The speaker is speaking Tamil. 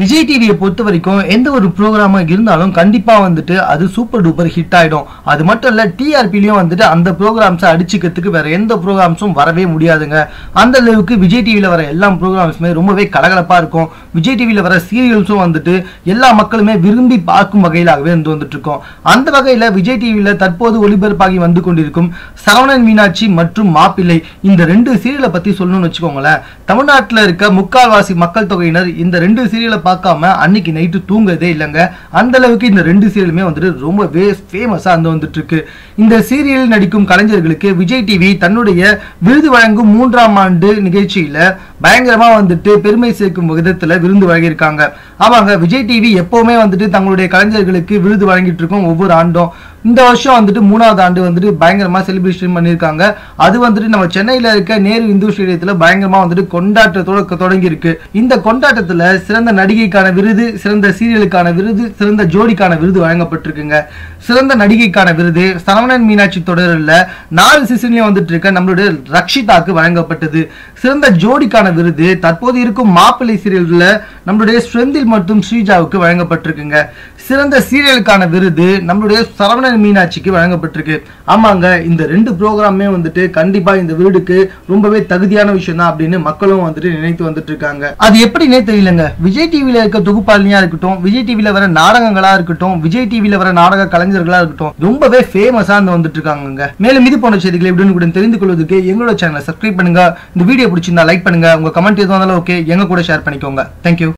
விஜய் டிவியை பொறுத்த வரைக்கும் எந்த ஒரு ப்ரோக்ராமாக இருந்தாலும் கண்டிப்பாக வந்துட்டு அது சூப்பர் டூப்பர் ஹிட் ஆகிடும் அது மட்டும் இல்லை டிஆர்பிலையும் வந்துட்டு அந்த ப்ரோக்ராம்ஸை அடிச்சுக்கிறதுக்கு வேற எந்த ப்ரோக்ராம்ஸும் வரவே முடியாதுங்க. அந்த அளவுக்கு விஜய் டிவியில் வர எல்லா ப்ரோக்ராம்ஸுமே ரொம்பவே கலகலப்பாக இருக்கும். விஜய் டிவியில் வர சீரியல்ஸும் வந்துட்டு எல்லா மக்களுமே விரும்பி பார்க்கும் வகையிலாகவே இருந்து வந்துட்டு இருக்கோம் அந்த வகையில் விஜய் டிவியில் தற்போது ஒளிபரப்பாகி வந்து கொண்டிருக்கும் சரவணன் மீனாட்சி மற்றும் மாப்பிள்ளை இந்த ரெண்டு சீரியலை பற்றி சொல்லணும்னு வச்சுக்கோங்களேன். தமிழ்நாட்டில் இருக்க முக்கால்வாசி மக்கள் தொகையினர் இந்த ரெண்டு சீரியலை பார்க்காம அன்னைக்கு நைட்டு தூங்கதே இல்லைங்க. அந்த அளவுக்கு இந்த ரெண்டு சீரியலுமே வந்துட்டு ரொம்பவே ஃபேமஸாக வந்து வந்துட்டு இருக்கு இந்த சீரியல் நடிக்கும் கலைஞர்களுக்கு விஜய் டிவி தன்னுடைய விருது வழங்கும் மூன்றாம் ஆண்டு நிகழ்ச்சியில பயங்கரமா வந்துட்டு பெருமை சேர்க்கும் விதத்துல விருந்து வழங்கியிருக்காங்க. ஆமாங்க விஜய் டிவி எப்போவுமே வந்துட்டு தங்களுடைய கலைஞர்களுக்கு விருது வழங்கிட்டு இருக்கோம் ஒவ்வொரு ஆண்டும். இந்த வருஷம் வந்துட்டு மூணாவது ஆண்டு வந்துட்டு பயங்கரமா செலிப்ரேஷன் பண்ணியிருக்காங்க. அது வந்துட்டு நம்ம சென்னையில இருக்க நேரு இந்து ஸ்டேடியத்தில் பயங்கரமாக வந்துட்டு கொண்டாட்டத்தோட தொடங்கி இருக்கு இந்த கொண்டாட்டத்துல சிறந்த நடிகைக்கான விருது சிறந்த சீரியலுக்கான விருது சிறந்த ஜோடிக்கான விருது வழங்கப்பட்டிருக்குங்க. சிறந்த நடிகைக்கான விருது சரவணன் மீனாட்சி தொடரில் நாலு சீசன்லேயும் வந்துட்டு இருக்க நம்மளுடைய ரக்ஷிதாக்கு வழங்கப்பட்டது. சிறந்த ஜோடிக்கான விருது தற்போது இருக்கும் மாப்பிள்ளை சீரியல்ல நம்மளுடைய ஸ்ரெந்தில் மற்றும் ஸ்ரீஜாவுக்கு வழங்கப்பட்டிருக்குங்க. சிறந்த சீரியலுக்கான விருது நம்மளுடைய சரவணன் மீனாட்சிக்கு வழங்கப்பட்டிருக்கு. ஆமாங்க இந்த ரெண்டு ப்ரோக்ராமே வந்துட்டு கண்டிப்பா இந்த விருதுக்கு ரொம்பவே தகுதியான விஷயம் தான் அப்படின்னு மக்களும் வந்துட்டு நினைத்து வந்துட்டு இருக்காங்க அது எப்படின்னே தெரியலங்க. விஜய் டிவில இருக்க தொகுப்பாளினியா இருக்கட்டும் விஜய் டிவில வர நாடகங்களா இருக்கட்டும் விஜய் டிவில வர நாடக கலைஞர்களா இருக்கட்டும் ரொம்பவே ஃபேமஸா இருந்து வந்துட்டு இருக்காங்க மேலும் இது போன்ற செய்திகளை உடனுக்குடன் தெரிந்து கொள்வதற்கு எங்களோட சேனலை சப்ஸ்கிரைப் பண்ணுங்க. இந்த வீடியோ பிடிச்சிருந்தா லைக் பண்ணுங்க. உங்க கமெண்ட் எதுவும் இருந்தாலும் ஓகே எங்கள் கூட ஷேர் பண்ணிக்கோங்க. தேங்க்யூ